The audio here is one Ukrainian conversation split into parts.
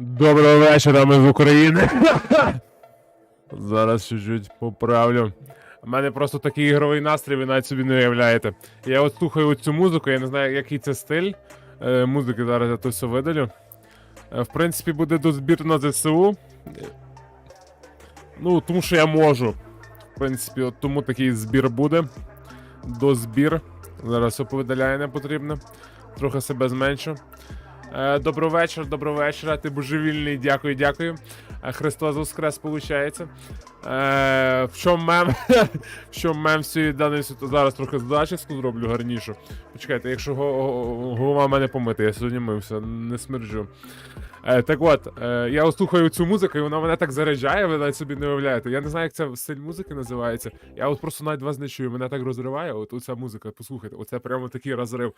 Доброго вечора, ми з України. Зараз чуть-чуть поправлю. У мене просто такий ігровий настрій, ви навіть собі не уявляєте. Я от слухаю цю музику, я не знаю, який це стиль е, музики, зараз я то все видалю. Е, в принципі, буде до збір на ЗСУ. Ну, тому що я можу. В принципі, от тому такий збір буде. До збір. Зараз все повидаляє не потрібно. Трохи себе зменшу. Доброго вечора, доброго вечора. Ти божевільний, дякую, дякую. Е, Христос Воскрес, виходить. Е, в чому мем? в чому мем всієї даної ситуації? Зараз трохи зачіску зроблю гарнішу. Почекайте, якщо го- го- голова мене помита, я сьогодні мився, не смерджу. Е, так от, я слухаю цю музику, і вона мене так заряджає, ви навіть собі не уявляєте. Я не знаю, як це стиль музики називається. Я от просто навіть вас не чую, мене так розриває. От оця музика, послухайте, оце прямо такий розрив.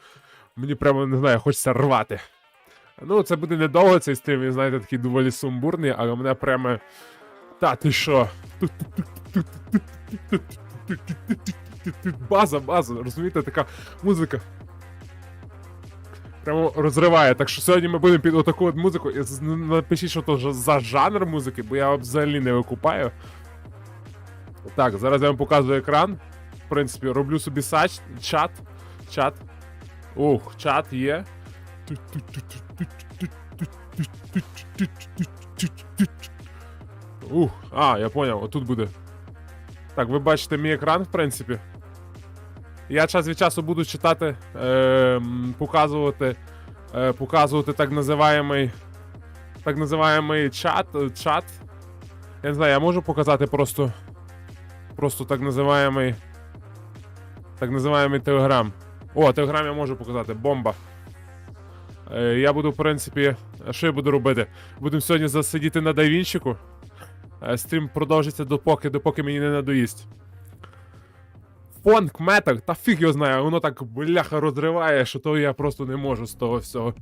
Мені прямо не знаю, хочеться рвати. Ну, це буде недовго цей стрім, він, знаєте, такий доволі сумбурний, але мене прямо. Та ти що? База, база, розумієте, така музика. Прямо розриває. Так що сьогодні ми будемо під отаку от музику. І Напишіть, що то за жанр музики, бо я взагалі не викупаю. Так, зараз я вам показую екран. В принципі, роблю собі сач, чат. Чат. Ух, чат є. Ух, а, я поняв, отут буде. Так, ви бачите мій екран, в принципі. Я час від часу буду читати, е, показувати, е, показувати так називаємий. Так називаємий чат. е, чат. Я не знаю, я можу показати просто. Просто так називаємий. Так називаємий телеграм. О, телеграм я можу показати. Бомба. Е, я буду, в принципі, що я буду робити? Будемо сьогодні засидіти на дайвінчику. Е, стрім продовжиться допоки, допоки мені не надоїсть. Фонк, метал, та фіг його знає, воно так бляха розриває, що то я просто не можу з того всього.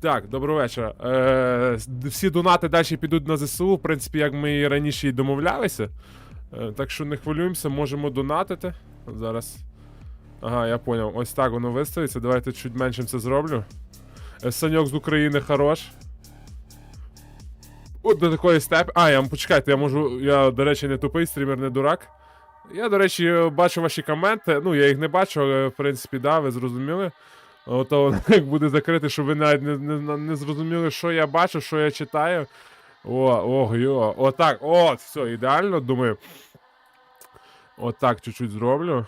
Так, доброго вечора. Е, всі донати далі підуть на ЗСУ, в принципі, як ми і раніше і домовлялися. Е, так що не хвилюємося, можемо донатити. Зараз. Ага, я поняв. Ось так воно виставиться. Давайте чуть меншим це зроблю. Е, Саньок з України хорош. От до такої степи. А, я почекайте, я можу. Я, до речі, не тупий, стрімер не дурак. Я, до речі, бачу ваші коменти. Ну, я їх не бачу, але в принципі, да, ви зрозуміли. Ото як буде закрите, щоб ви навіть не, не, не зрозуміли, що я бачу, що я читаю. О, ох, йо. Отак. От, все, ідеально, думаю. Отак чуть-чуть зроблю.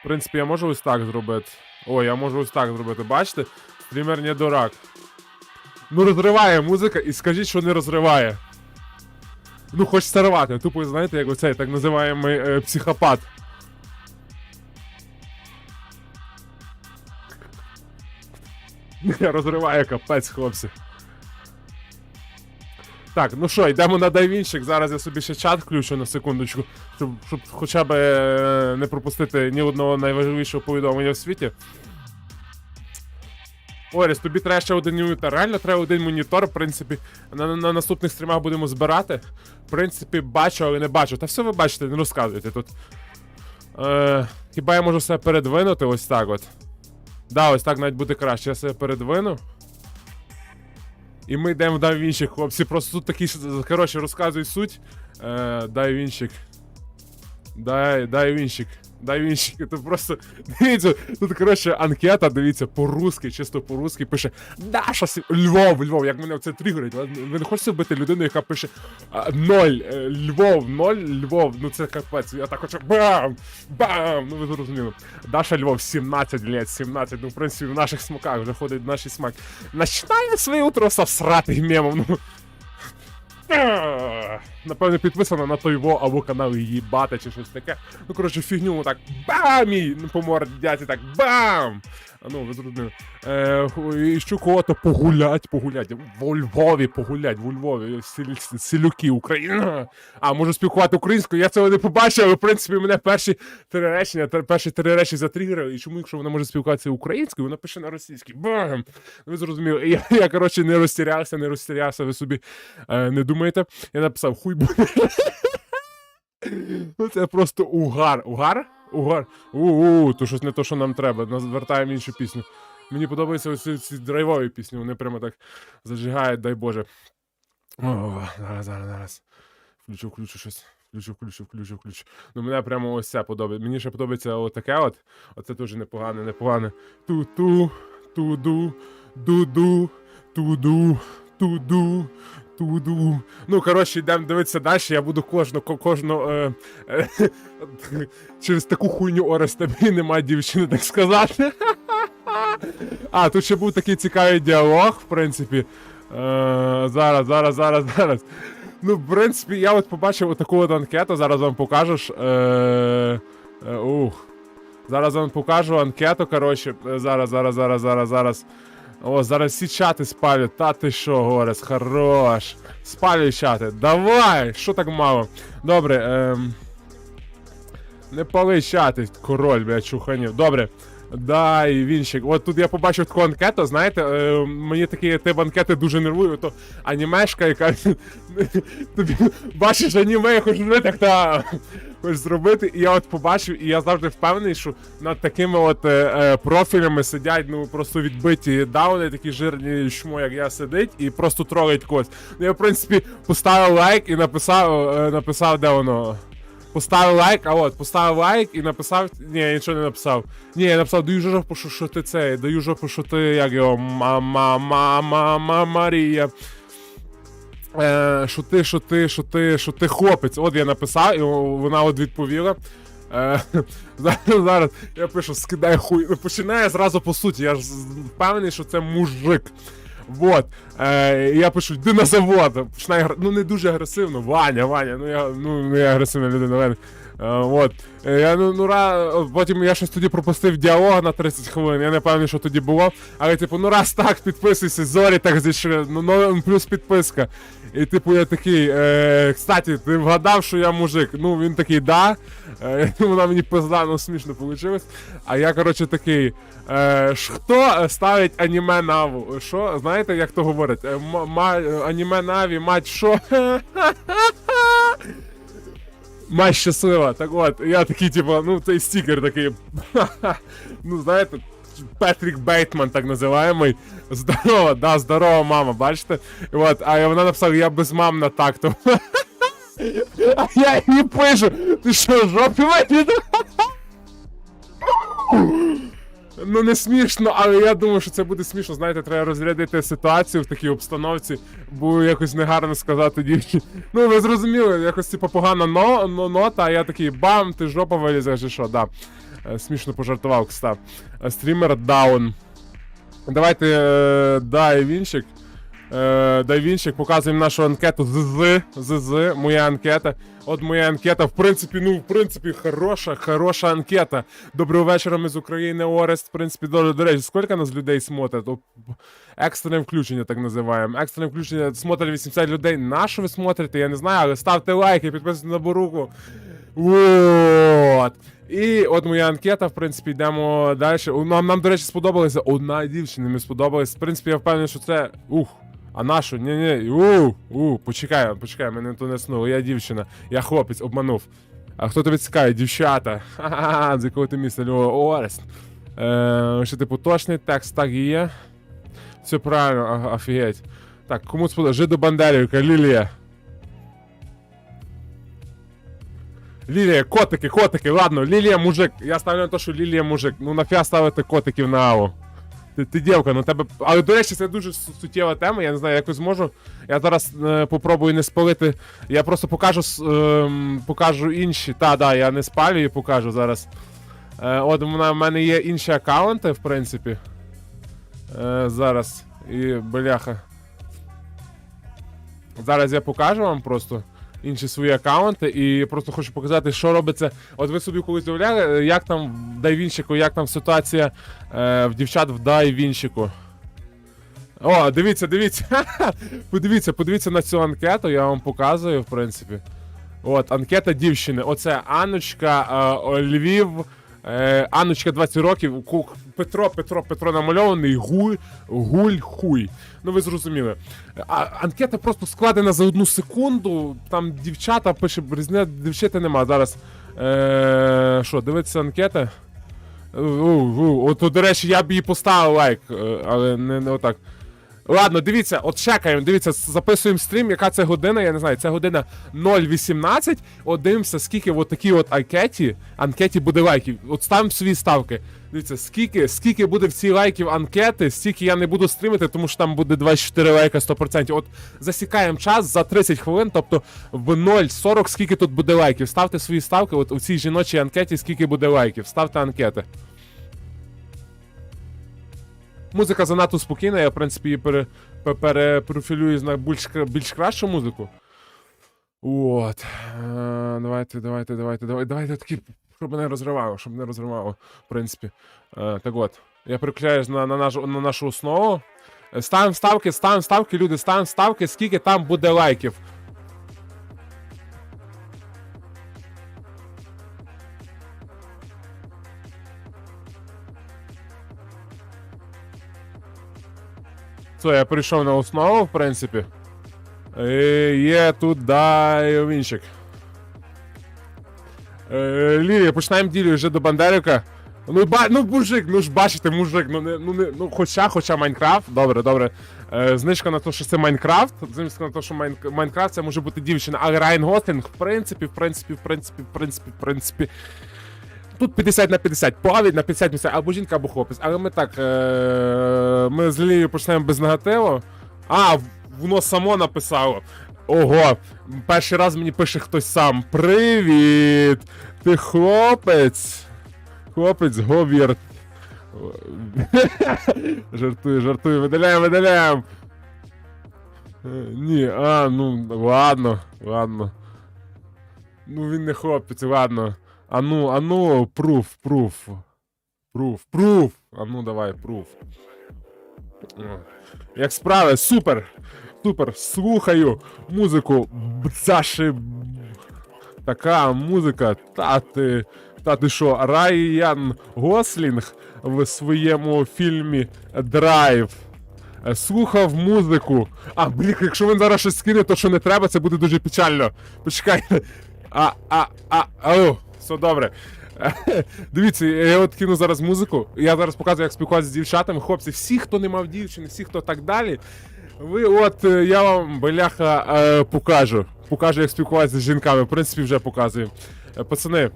В принципі, я можу ось так зробити. О, я можу ось так зробити. Бачите? Стрімер не дурак. Ну, розриває музика і скажіть, що не розриває. Ну, хочеться рвати. Тупо, знаєте, як оцей так називаємо е, психопат. Розриває капець, хлопці. Так, ну що, йдемо на дайвінчик. Зараз я собі ще чат включу на секундочку, щоб, щоб хоча б е, не пропустити ні одного найважливішого повідомлення в світі. Оріс, тобі треба ще один монітор. Реально треба один монітор, в принципі, на, на, на наступних стрімах будемо збирати. В принципі, бачу, але не бачу. Та все ви бачите, не розказуйте тут. Е, хіба я можу себе передвинути ось так от. Да, ось так навіть буде краще. Я себе передвину. І ми йдемо в дайвінчик, хлопці. Просто тут такий, коротше, розказуй суть. Е, дайвінчик. Дай, дайвінчик. Дайвінчик. Це просто. Дивіться, тут, коротше, анкета, дивіться, по-русски, чисто по-русски пише Даша Сі... Львов, Львов, як мене це тригерить. Ви не хочете вбити людину, яка пише ноль, е, Львов, ноль, Львов. Ну це капець. Я так хочу. Бам! Бам! Ну ви зрозуміли. Даша Львов, 17 лет, 17. Ну, в принципі, в наших смаках вже ходить в наші смак. Начинає своє утро со всратих мемом. Ну. А. напевно, підписана на той во або канал її бата чи щось таке. Ну, коротше, фігню так бам! І по мордяці так бам! Ну, ви зрозуміли. Е, і що кого-то погулять, погулять. Во Львові погулять, во Львові, сіль- селюки, Україна. А можу спілкувати українською, я цього не побачив, але в принципі мене перші три речення, тр- перші три речі затригерили. І чому, якщо вона може спілкуватися українською, вона пише на російській. Бам! Ну, Ви зрозуміли. Я, я коротше, не розтірявся, не розтірявся, ви собі е, не думаєте. Я написав хуй буде. Ну, це просто угар. Угар? Угар. У-у, то щось не то, що нам треба. Нас звертаємо іншу пісню. Мені подобаються ось ці, драйвові пісні, вони прямо так зажигають, дай Боже. О, зараз, зараз, зараз. Включу, включу щось. Включу, включу, включу, включу. Ну, мене прямо ось це подобається. Мені ще подобається отаке от. Оце теж непогане, непогане. Ту-ту, ту-ду, ду-ду, ту-ду, ту-ду, ту-ду. Ну, коротше, йдемо дивитися далі. Я буду кожну, кожну. Е, е, через таку хуйню Орес тобі немає дівчини, так сказати. А, тут ще був такий цікавий діалог, в принципі. Е, зараз, зараз, зараз, зараз. Ну, в принципі, я от побачив отаку от анкету, зараз вам покажу. Е, е, ух. Зараз вам покажу анкету, коротше. Е, Зараз, зараз, зараз, зараз, зараз. О, зараз всі чати спалять. Та ти що, Горес, хорош. Спалюй чати. Давай! Що так мало? Добре, ем... Не пали чати, король, бля, чуханів. Добре. Дай, вінчик. От тут я побачив таку анкету, знаєте, е, мені такі тип анкети дуже нервують, то анімешка, яка тобі бачиш аніме, я хочу не так та хочеш зробити. І я от побачив, і я завжди впевнений, що над такими от е, е, профілями сидять ну просто відбиті дауни, такі жирні чмо, як я сидить, і просто тролить когось. Ну я в принципі поставив лайк і написав, е, написав, де воно. Поставив лайк, а от, поставив лайк і написав. Ні, я нічого не написав. Ні, я написав, даю жопу, що, що ти це, даю жопу, що ти, як його, мама, мама, мама, Марія. Е, що ти, що ти, що ти, що ти хлопець. От я написав, і вона от відповіла. Е, зараз, зараз я пишу, скидай хуй. Ну, Починає зразу по суті. Я ж впевнений, що це мужик. Вот. Е, я пишу, йди на завод. Починає ну не дуже агресивно. Ваня, Ваня, ну я ну не я агресивна людина, от. Е, я, ну, ну, ра... Потім я щось тоді пропустив діалог на 30 хвилин. Я не певний, що тоді було. Але, типу, ну раз так, підписуйся, зорі так зійшли, ну, ну плюс підписка. І типу я такий, е, кстати, ти вгадав, що я мужик. Ну він такий, да. Е, вона мені пизда, ну смішно вийшло. А я, коротше, такий. Е, хто ставить аніме наву? Що? Знаєте, як то говорять? Е, аніме наві, мать що? Мать щаслива. Так от, я такий, типу, ну цей стікер такий. ну, знаєте, Петрік Бейтман, так називаємий. Здорова, да, здорова мама, бачите? І От, а вона написала, я без мам на такту. А я їй пишу, ти що, жопі вийде? Ну не смішно, але я думаю, що це буде смішно. Знаєте, треба розрядити ситуацію в такій обстановці, бо якось негарно сказати дівчині. Ну, ви зрозуміли, якось типу погана но, но, нота, а я такий бам, ти жопа вилізеш і що, да. Е, Смішно пожартував, кстати. Е, Стрімер даун. Давайте е, дай вінчик. Е, дай вінчик, показуємо нашу анкету ЗЗ, ЗЗ, моя анкета. От моя анкета, в принципі, ну, в принципі, хороша, хороша анкета. Доброго вечора, ми з України, Орест. В принципі, до, до речі, скільки нас людей смотрить? О, Екстрене включення, так називаємо. Екстрене включення смотрить 80 людей. На що ви смотрите? Я не знаю, але ставте лайки, підписуйтесь на боруку. Вот. І от моя анкета, в принципі, йдемо далі. Нам, нам, до речі, сподобалася одна дівчина, мені сподобалась. В принципі, я впевнений, що це. Ух. А нашу? Ні, ні, у, у, почекай, почекай, мене то не снуло. Я дівчина, я хлопець, обманув. А хто тобі цікавий? Дівчата. Ха-ха, з якого ти міста? О, Орест. Е, що, типу, точний текст так і є. Все правильно, офігеть. Так, кому сподобається? Жидо Бандерівка, Лілія. Лілія, котики, котики, ладно, Лілія мужик. Я ставлю на те, що Лілія мужик. Ну нафіга ставити котиків на АО. Ти, ти дівка, ну тебе. Але до речі, це дуже суттєва тема. Я не знаю, якось зможу. Я зараз е, попробую не спалити. Я просто покажу ем, покажу інші. Та, да, я не спалюю, покажу зараз. Е, от в мене, в мене є інші аккаунти, в принципі. Е, зараз. І бляха. Зараз я покажу вам просто. Інші свої аккаунти, і просто хочу показати, що робиться. От ви собі колись уявляли, е, як там в дайвінщику, як там ситуація е, в дівчат в дайвінщику. О, дивіться, дивіться. подивіться, подивіться на цю анкету, я вам показую, в принципі. От, анкета дівчини. Оце Анночка, е, Львів. Е, Анночка 20 років. Петро, Петро, Петро намальований, гуль, гуль, хуй. Ну ви зрозуміли. А, анкета просто складена за одну секунду. Там дівчата пише, різне дівчата нема. Зараз. Е, що, дивиться анкета? От, до речі, я б їй поставив лайк, е, але не, не отак. Ладно, дивіться, от чекаємо, дивіться, записуємо стрім, яка це година, я не знаю, це година 0.18. От дивимося, скільки в такій от анкеті, анкеті буде лайків. От ставимо свої ставки. Дивіться, скільки, скільки буде в цій лайків анкети, стільки я не буду стрімити, тому що там буде 24 лайка 100%. От засікаємо час за 30 хвилин, тобто в 0.40 скільки тут буде лайків. Ставте свої ставки, от у цій жіночій анкеті, скільки буде лайків. Ставте анкети. Музика занадто спокійна, я, в принципі, її пере, пе- перепрофілюю на більш, більш кращу музику. От. Е, давайте, давайте, давайте, давайте, давайте такі, щоб мене розривало, щоб не розривало, в принципі. Е, так от. Я переключаюсь на, на, нашу, на нашу основу. Ставимо ставки, ставимо ставки, люди, ставимо ставки, скільки там буде лайків. Все, я перейшов на основу, в принципі. І є тут дайвінчик. Е, Лілія, починаємо ділю вже до Бандерика. Ну, ба, ну мужик, ну ж бачите, мужик, ну не, ну не, ну хоча, хоча Майнкрафт, добре, добре. Е, знижка на те, що це Майнкрафт, знижка на те, що Майн, Майнкрафт це може бути дівчина, а Райан Гослінг, в принципі, в принципі, в принципі, в принципі, в принципі. Тут 50 на 50, повідь на 50 місця, або жінка, або хлопець. Але ми так. Е- ми з Лілією почнемо без негативу. А, воно само написало. Ого, перший раз мені пише хтось сам. Привіт! Ти хлопець? Хлопець говір. жартую, жартую, видаляємо, видаляємо. Е, Ні, а, ну, ладно, ладно. Ну він не хлопець, ладно. А ну, а ну, пруф, пруф. Пруф, пруф. А ну давай, пруф. Як справи? Супер! Супер! Слухаю музику. Бцаши. Така музика. Та ти. Та ти що, Райан Гослінг в своєму фільмі Драйв. Слухав музику. А, блін, якщо він зараз щось скине, то що не треба, це буде дуже печально. Почекай. А, а, а, ау, все добре. Дивіться, я от кину зараз музику. Я зараз показую, як спілкуватися з дівчатами. Хлопці, всі, хто не мав дівчини, всі, хто так далі. Ви от е, я вам, бляха, е, покажу. Покажу, як спілкуватися з жінками. В принципі, вже показую. Е, Пацани,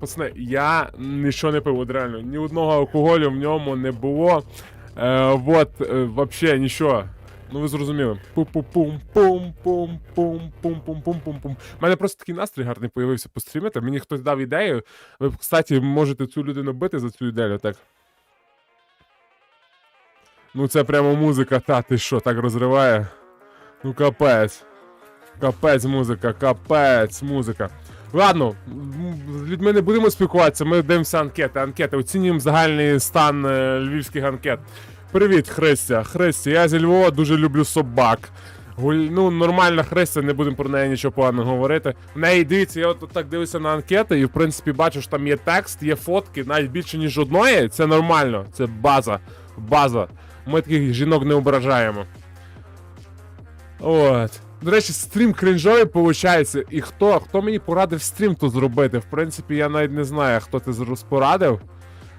пацани, я нічого не пив, от реально. Ні одного алкоголю в ньому не було. Е, вот, вообще нічого. Ну ви зрозуміли. Пу-пу-пум, пум пум пум пум пум пум пум пум У мене просто такий настрій гарний появився пострімити. Мені хтось дав ідею. Ви, кстати, можете цю людину бити за цю ідею, так. Ну це прямо музика, та ти що, так розриває? Ну капець. Капець музика, капець музика. Ладно, з людьми не будемо спілкуватися, ми дивимося анкети. Анкети, оцінюємо загальний стан е, львівських анкет. Привіт, Христя. Христя, я зі Львова дуже люблю собак. Ну, нормальна Христя, не будемо про неї нічого поганого говорити. В неї дивіться, я от так дивлюся на анкети, і в принципі бачу, що там є текст, є фотки, навіть більше, ніж одної. Це нормально, це база. База. Ми таких жінок не ображаємо. От. До речі, стрім крінжовий виходить. І хто? Хто мені порадив стрім тут зробити? В принципі, я навіть не знаю, хто ти порадив.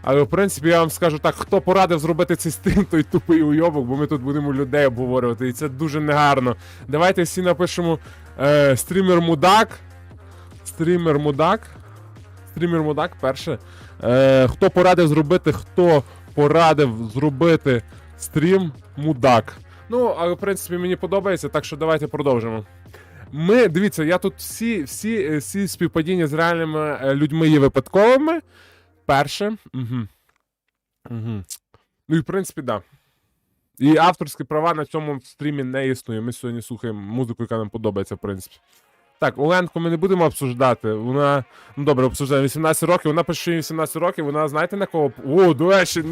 Але в принципі я вам скажу так, хто порадив зробити цей стрім, той тупий уйобок, бо ми тут будемо людей обговорювати, і це дуже негарно. Давайте всі напишемо е, стрімер мудак. Стрімер мудак. Стрімер мудак, перше. Е, хто порадив зробити, хто порадив зробити стрім мудак. Ну, але в принципі мені подобається, так що давайте продовжимо. Ми, дивіться, я тут всі, всі, е, всі співпадіння з реальними е, людьми є випадковими. Перше. Угу. Угу. Ну і в принципі, так. Да. І авторські права на цьому стрімі не існує. Ми сьогодні слухаємо музику, яка нам подобається, в принципі. Так, Оленку ми не будемо обсуждати. Вона. Ну добре, обсуждаємо 18 років. Вона пише 18 років. Вона знаєте на кого? О, до речі,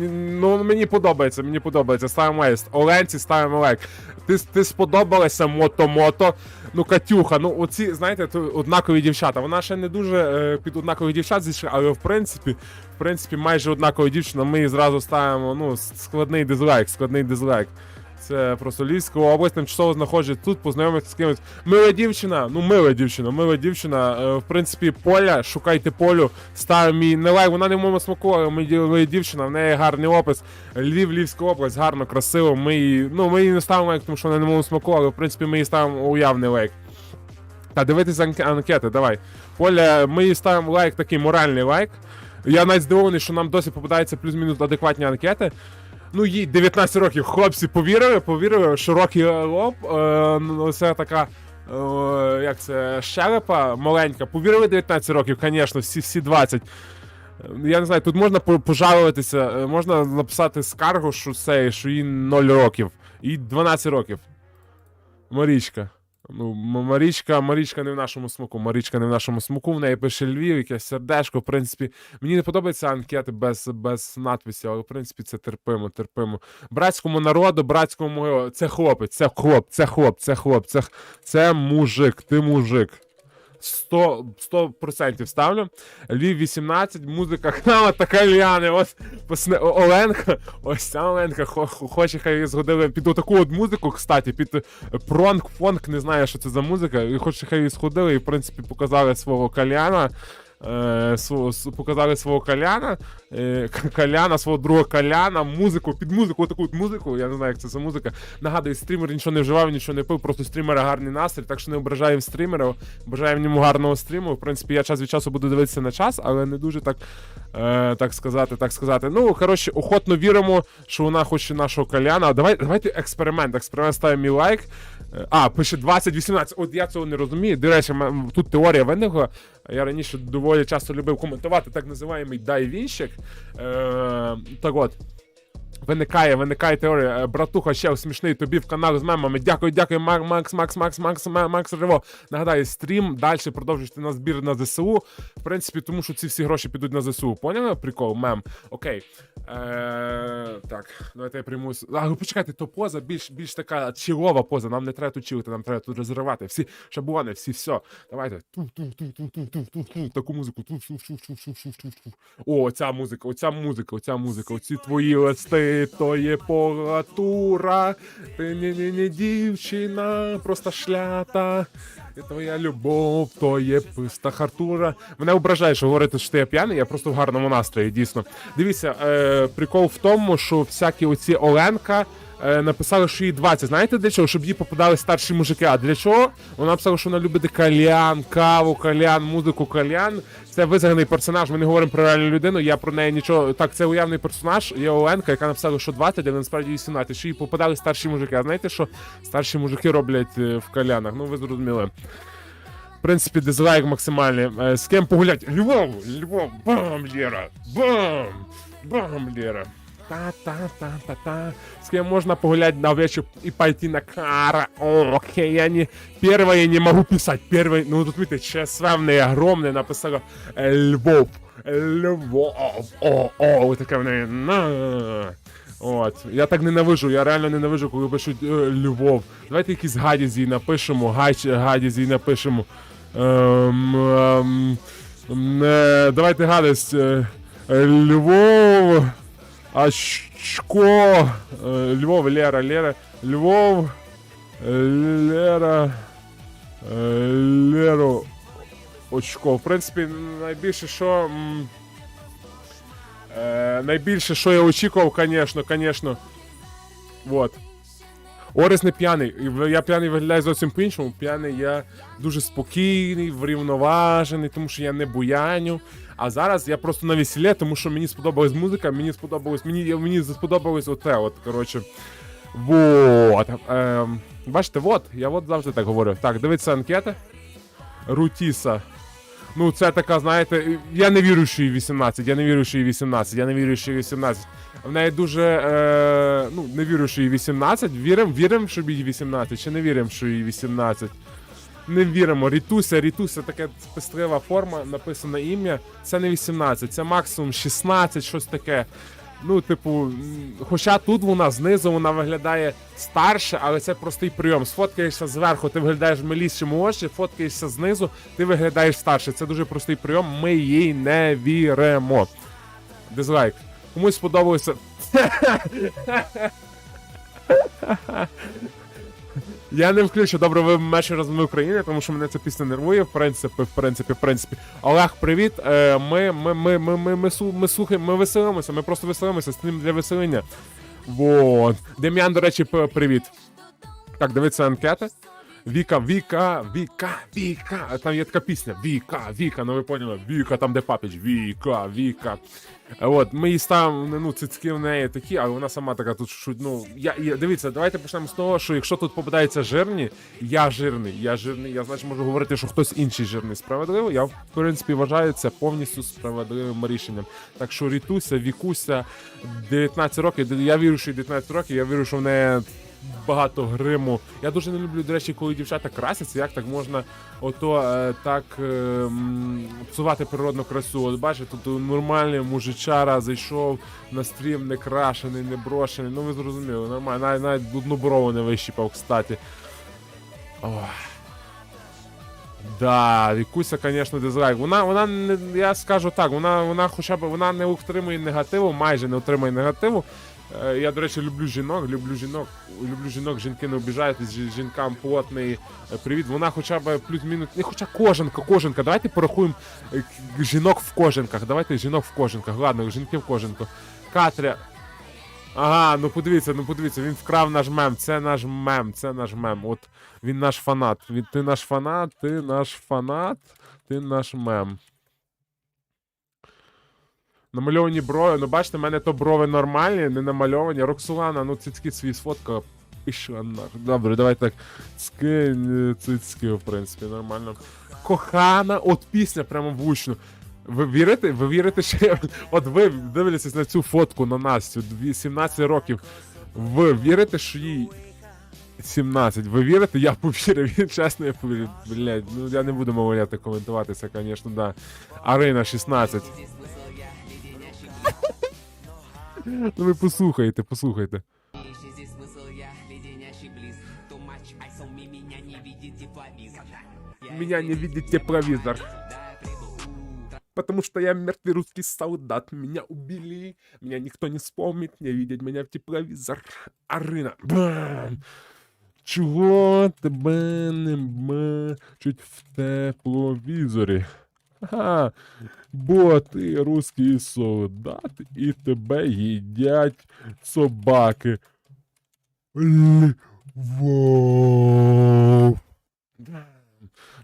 ну мені подобається, мені подобається. Ставимо лайк. Оленці ставимо лайк. Ти, ти сподобалася мото-мото. Ну, Катюха, ну оці, знаєте, то однакові дівчата. Вона ще не дуже е, під однакових дівчат зійшла, але в принципі, в принципі, майже однакова дівчина. Ми їй зразу ставимо ну, складний дизлайк, складний дизлайк. Це просто Львівська область, тимчасово знаходжусь тут, познайомитися з кимось. Мила дівчина, ну мила дівчина, мила дівчина. Е, в принципі, поля, шукайте полю, ставимо мій не лайк, вона не в моєму смаку, але ми мила дівчина, в неї гарний опис. Львів, Львівська область, гарно, красиво. Ми її, ну, ми її не ставимо лайк, тому що вона не в моєму смаку, але в принципі ми їй ставимо уявний лайк. Та дивитись анкети, давай. Поля, ми їй ставимо лайк, такий моральний лайк. Я навіть здивований, що нам досі попадаються плюс-мінус адекватні анкети. Ну, їй 19 років. Хлопці повірили, повірили, широкий лоб, е, ну, це така. е, як це, щелепа маленька. Повірили 19 років, звісно, всі, всі 20. Е, Я не знаю, тут можна пожалуватися, е, можна написати скаргу, що це, що їй 0 років. Їй 12 років. Марічка. Ну, Марічка, Марічка не в нашому смаку. Марічка не в нашому смаку. В неї пише Львів, якесь сердечко. В принципі, мені не подобаються анкети без, без надписів, але в принципі це терпимо, терпимо. Братському народу, братському. Це хлопець, це хлоп, це хлоп, це хлоп, це, це мужик, ти мужик. 100%, 100% ставлю. Львів 18, музика хнала та кальяни. Ось посне, Оленка, ось ця Оленка хо- хо- хоче, хай згодили під таку от музику, кстати, під пронг пронк, фонк, не знаю, що це за музика. І хоче, хай її сходили і, в принципі, показали свого кальяна. Е, показали свого каляна, е, каляна, свого друга каляна, музику, під музику, таку от музику, я не знаю, як це за музика. Нагадую, стрімер нічого не вживав, нічого не пив, просто стрімера гарний настрій, так що не ображаємо стрімера, бажаємо йому гарного стріму. В принципі, я час від часу буду дивитися на час, але не дуже так, е, так сказати, так сказати. Ну, коротше, охотно віримо, що вона хоче нашого каляна. Давай, давайте експеримент. Експеримент ставимо мій лайк. А, пише 20-18. От я цього не розумію. До речі, тут теорія виникла. Я раніше доволі часто любив коментувати так називаємий дайвінщик. Е, так от. Виникає, виникає теорія. Е, Братуха, ще смішний тобі в канал з мемами. Дякую, дякую, Мак- Макс, Макс, Макс, Макс, Ма- Макс Рево. Нагадаю, стрім далі продовжуйте на збір на ЗСУ. В принципі, тому що ці всі гроші підуть на ЗСУ. Поняли? Прикол, мем. Окей. Е, так, давайте я прийму. А, почекайте, то поза більш, більш така чилова поза. Нам не треба тут чилити, нам треба тут розривати. Всі шаблони, всі все. Давайте. Таку музику. О, оця музика, оця музика, оця музика. Оці твої листи, то є погатура. Ти не, не, не дівчина, просто шлята. Твоя любов, то є писта хартура. Мене ображає, що говорити, що я п'яний, я просто в гарному настрої, дійсно. Дивіться, е, прикол в тому, що всякі оці Оленка. Е, Написали, що їй 20. Знаєте для чого? Щоб їй попадали старші мужики. А для чого? Вона написала, що вона любить кальян, каву, кальян, музику, кальян. Це визнаний персонаж. Ми не говоримо про реальну людину. Я про неї нічого. Так, це уявний персонаж. Є Оленка, яка написала, що 20, але насправді 18. Що їй попадали старші мужики. А знаєте, що старші мужики роблять е, в калянах? Ну ви зрозуміли. В принципі, дизлайк максимальний. Е, З ким погулять? Львов! Львов! Бам, Лера! Бам! Бам, Лера! Та-та-та-та-та. С кем можно погулять на вечер и пойти на кара? О, окей, я не... Первое не могу писать. Первое... Ну, тут, видите, неї огромне написала е, Львов. Львов. О, о, ось таке. На. От. Я так ненавижу, я реально ненавижу, коли пишуть е, Львов. Давайте якісь гадізі напишемо, гач, гадізі напишемо. Ем, ем, ем, е, давайте гадость. Е, е, Львов. Очко. Е, Львов, Лера, Лера. Львов. е, Лера. е, Леру. Очко. В принципі, найбільше, що. Е, найбільше, що я очікував, звісно, звісно. Вот. Орес не п'яний. Я п'яний виглядаю зовсім по-іншому. П'яний я дуже спокійний, врівноважений, тому що я не буяню. А зараз я просто на весіллі, тому що мені сподобалась музика, мені сподобалось, мені, мені сподобалось оте, от, коротше. Вот. Ем, бачите, вот, я от завжди так говорю. Так, дивіться анкета. Рутіса. Ну, це така, знаєте, я не вірю, що їй 18, я не вірю, що їй 18, я не вірю, що їй 18. В неї дуже. Е, ну, не вірю, що їй 18. Віримо, віримо, що їй 18, чи не віримо, що їй 18. Не віримо. Рітуся, Рітуся, така пестрива форма, написано ім'я. Це не 18, це максимум 16, щось таке. Ну, типу, хоча тут вона знизу вона виглядає старше, але це простий прийом. Сфоткаєшся зверху, ти виглядаєш миліше молодше, фоткаєшся знизу, ти виглядаєш старше. Це дуже простий прийом. Ми їй не віримо. Дизлайк. Комусь сподобалося. Я не включу ви межі розмови України, тому що мене ця пісня нервує. В принципі, в принципі, в принципі. Олег, привіт. Е, Ми, ми, ми, ми, ми, ми, ми слухаємо, ми веселимося, ми просто веселимося з ним для веселення. Вот. Дем'ян, до речі, привіт. Так, дивиться анкета. Віка, Віка, Віка, Віка. Там є така пісня. Віка, Віка, ну ви поняли. Віка, там де папіч. Віка, Віка. От, ми її ставимо, ну, цицьки в неї такі, але вона сама така тут шуть. Ну, я, я, дивіться, давайте почнемо з того, що якщо тут попадаються жирні, я жирний, я жирний, я значить можу говорити, що хтось інший жирний. Справедливо, я в принципі вважаю це повністю справедливим рішенням. Так що Рітуся, Вікуся, 19 років, я вірю, що 19 років, я вірю, що в неї багато гриму. Я дуже не люблю, до речі, коли дівчата красяться, як так можна ото е, так е, псувати природну красу. От бачите, тут нормальний мужичара зайшов на стрім, не крашений, не брошений. Ну ви зрозуміли, нормально. Навіть, навіть одну брову не вищипав, кстати. Да, Вікуся, звісно, дизлайк. Вона, вона не, я скажу так, вона, вона хоча б вона не утримує негативу, майже не утримує негативу. Е, Я, до речі, люблю жінок, люблю жінок, люблю жінок, жінки не обіжайтесь, жінкам плотний е, привіт. Вона хоча б плюс-мінус, не хоча кожанка, кожанка. Давайте порахуємо е, жінок в кожанках. Давайте жінок в кожанках. Ладно, жінки в кожанку. Катря. Ага, ну подивіться, ну подивіться, він вкрав наш мем. Це наш мем, це наш мем. От він наш фанат. Він, ти наш фанат, ти наш фанат, ти наш мем. Намальовані брови. Ну, бачите, в мене то брови нормальні, не намальовані. Роксолана, ну цицьки свої сфоткала. Пішла нахуй. Добре, давай так. Скинь е, цицьки, в принципі, нормально. Кохана, от пісня прямо влучно. Ви вірите? Ви вірите, що я... От ви дивитесь на цю фотку на Настю, 17 років. Ви вірите, що їй 17. Ви вірите? Я повірив, чесно, я повірив. Блять, ну я не буду мовляти коментувати це, звісно, да. Арина 16. Ну ви послухайте, послухайте. Меня не видит тепловизор. Потому что я мертвый русский солдат. Меня убили. Меня никто не вспомнит. Не видит меня в тепловизор. Арина. Бам! Чого тебе нема чуть в тепловизоре. Ага, бо ти русський солдат і тебе їдять собаки. Львов.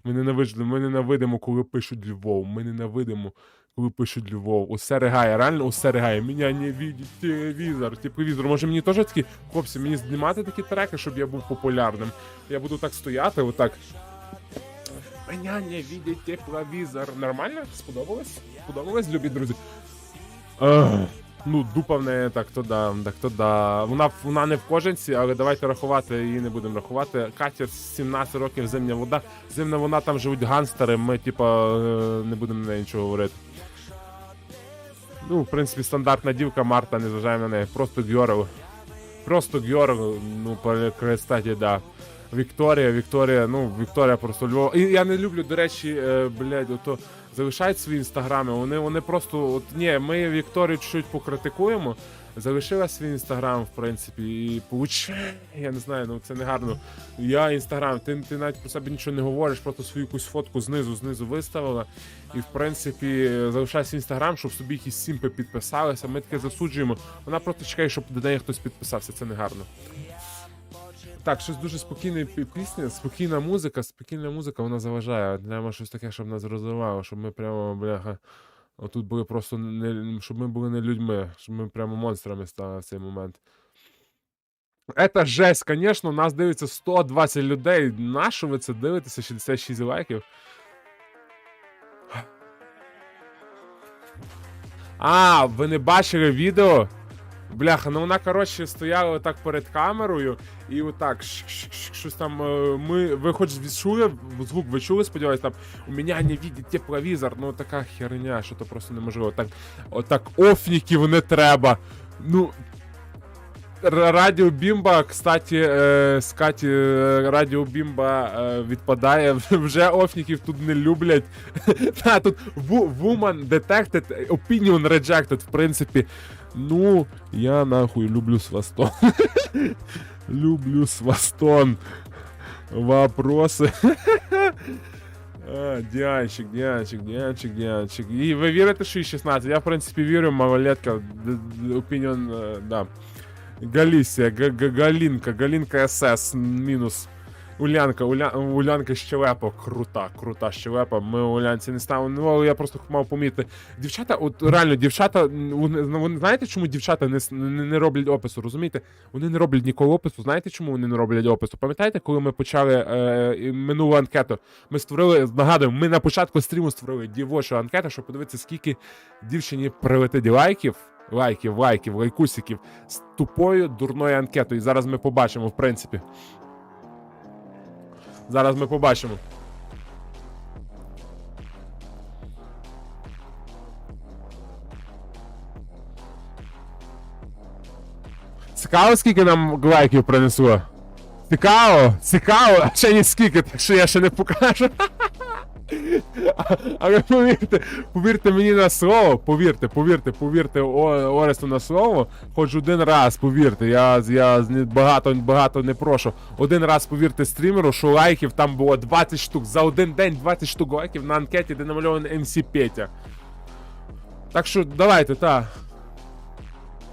Ми ненавидимо, ми ненавидимо, коли пишуть Львов. Ми ненавидимо, коли пишуть Львов. Усе ригає, реально усе ригає. Мене не видить телевізор. Тепловізор. Може мені теж такі, хлопці, мені знімати такі треки, щоб я був популярним. Я буду так стояти, отак. Не видить тепловізор. Нормально? Сподобалось? Сподобалось, любі друзі? Ах, ну, дупа в неї так то да, так то да. Вона, вона не в кожанці, але давайте рахувати, її не будемо рахувати. Катя 17 років зимня вода. Зимна вона там живуть ганстери, ми, типа, е, не будемо на неї нічого говорити. Ну, в принципі, стандартна дівка Марта, не зважаємо на неї. Просто Гьорел. Просто Гьорел, ну, по кстати, да. Вікторія, Вікторія, ну, Вікторія просто Львова. І я не люблю, до речі, е, блядь, ото залишають свої інстаграми. Вони, вони просто. От, ні, ми Вікторію чуть-чуть покритикуємо. Залишила свій інстаграм, в принципі, і получає. Я не знаю, ну це не гарно. Я інстаграм, ти, ти навіть про себе нічого не говориш, просто свою якусь фотку знизу, знизу виставила. І в принципі залишає свій інстаграм, щоб собі якісь сімпи підписалися. Ми таке засуджуємо. Вона просто чекає, щоб до неї хтось підписався. Це не гарно. Так, щось дуже спокійне пісня, спокійна музика, спокійна музика, вона заважає. Треба щось таке, щоб нас розвивало, щоб ми прямо, бляха, отут були просто не, щоб ми були не людьми, щоб ми прямо монстрами стали в цей момент. Это жесть, конечно, нас дивиться 120 людей. Нащо ви це дивитеся? 66 лайків. А, ви не бачили відео? Бляха, ну вона, коротше, стояла отак перед камерою і отак щось там. е, Ми, ви хоч відчули звук, ви чули, сподіваюсь, там у мене не видить тепловізор, ну така херня, що то просто неможливо. Так, отак офніків не треба. Ну. Радіо Бімба, кстати, е, скаті, е, Радіо Бімба е, відпадає. Вже офніків тут не люблять. Та тут Woman Detected, Opinion Rejected, в принципі. Ну, я нахуй люблю свастон. люблю свастон. Вопроси. А, Діанчик, Діанчик, Діанчик, Діанчик. І ви вірите, що їй 16? Я, в принципі, вірю, малолетка. д- д- Opinion, е, да. Галісія, Г- Г- Галінка, Галінка СС, мінус. Улянка, Уля... Улянка щелепа, крута, крута щелепа. Ми Улянці не ставимо. Ну, але я просто мав помітити. Дівчата, от реально, дівчата, вони, знаєте, чому дівчата не, не, не роблять опису? Розумієте? Вони не роблять ніколи опису. Знаєте, чому вони не роблять опису? Пам'ятаєте, коли ми почали е, минулу анкету? Ми створили, нагадую, ми на початку стріму створили дівочу анкету, щоб подивитися, скільки дівчині прилетить лайків. Лайків, лайків, лайкусиків з тупою дурною анкетою. І зараз ми побачимо, в принципі. Зараз ми побачимо. Цікаво, скільки нам лайків принесло? Цікаво, цікаво, а ще ні скільки, так що я ще не покажу. Але повірте, повірте мені на слово, повірте, повірте, повірте Оресту на слово, хоч один раз, повірте, я, я багато, багато не прошу. Один раз повірте стрімеру, що лайків там було 20 штук. За один день 20 штук лайків на анкеті, де намальований MC Петя. Так що давайте, та.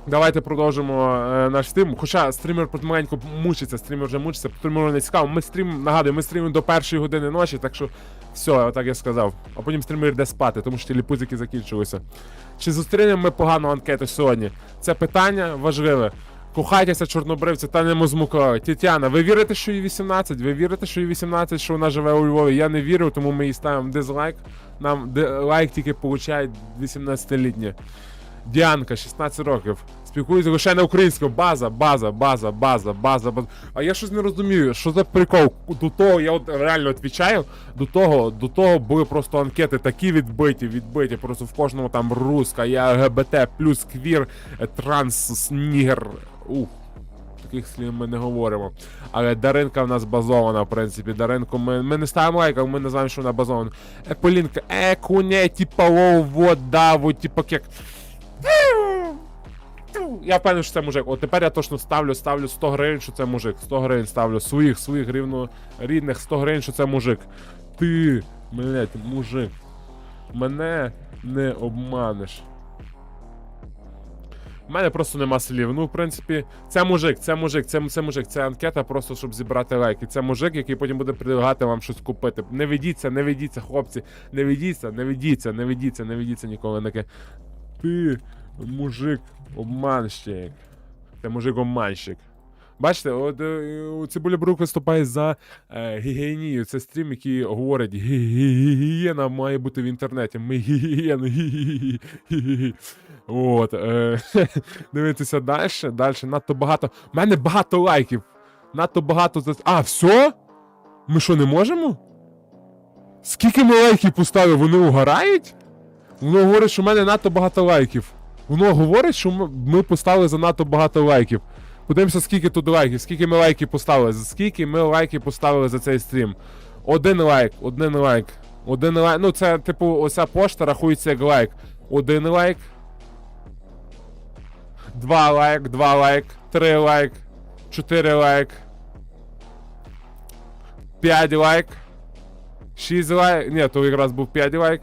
Давайте продовжимо е, наш стрім. Хоча стрімер помаленьку мучиться, стрімер вже мучиться, стрімеру не цікаво. Ми стрім, нагадую, ми стрімимо до першої години ночі, так що все, отак я сказав. А потім стрімер йде спати, тому що ті ліпузики закінчилися. Чи зустрінемо ми погану анкету сьогодні? Це питання важливе. Кохайтеся, чорнобривці, та не мозмукали. Тетяна, ви вірите, що їй 18? Ви вірите, що їй 18, що вона живе у Львові? Я не вірю, тому ми їй ставимо дизлайк. Нам лайк тільки получають 18-літні. Діанка, 16 років. Спілкується лише на українською. База, база, база, база, база, база. А я щось не розумію, що за прикол. До того, я от реально відповідаю, до того, до того були просто анкети такі відбиті, відбиті. Просто в кожному там руска, я ЛГБТ, плюс квір, е, транс, нігер. Ух. Таких слів ми не говоримо. Але Даринка в нас базована, в принципі. Даринку ми, ми не ставимо лайк, але ми не знаємо, що вона базована. Е, Полінка, е, куне, типа лоу, вода, типа кек. Я впевнений, що це мужик. От тепер я точно ставлю, ставлю 100 гривень, що це мужик. 100 гривень ставлю. Своїх, своїх рівно рідних 100 гривень, що це мужик. Ти, блядь, мужик. Мене не обманеш. У мене просто нема слів. Ну, в принципі, це мужик, це мужик, це, це мужик, це анкета, просто щоб зібрати лайки. Це мужик, який потім буде предлагати вам щось купити. Не ведіться, не ведіться, хлопці. Не ведіться, не ведіться, не ведіться, не ведіться ніколи таке. Ти, мужик, обманщик. Це мужик обманщик. Бачите, от е, Цибуля Брук виступає за е, гігієнію. Це стрім, який говорить, «Гі- гі- гігієна має бути в інтернеті. Ми гігієна. гі- гі- гі- От. Е, дивитися далі. Далі надто багато. У мене багато лайків. Надто багато. А, все? Ми що, не можемо? Скільки ми лайків поставили? Вони угорають? Воно говорить, що в мене надто багато лайків. Воно говорить, що ми- поставили занадто багато лайків. Подивимося, скільки тут лайків, скільки ми лайків поставили. Скільки ми лайків поставили за цей стрім. Один лайк, один лайк. Один лайк. Ну, це, типу, оця пошта рахується як лайк. Один лайк. Два лайк, два лайк, три лайк, чотири лайк. П'ять лайк. Шість лайк. Ні, то якраз був п'ять лайк.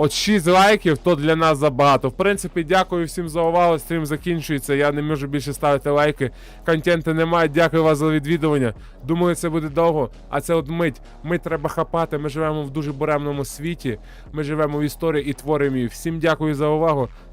От 6 лайків, то для нас забагато. В принципі, дякую всім за увагу. Стрім закінчується. Я не можу більше ставити лайки. Контенту немає. Дякую вас за відвідування. Думаю, це буде довго. А це от мить. Мить треба хапати. Ми живемо в дуже буремному світі. Ми живемо в історії і творимо її. Всім дякую за увагу.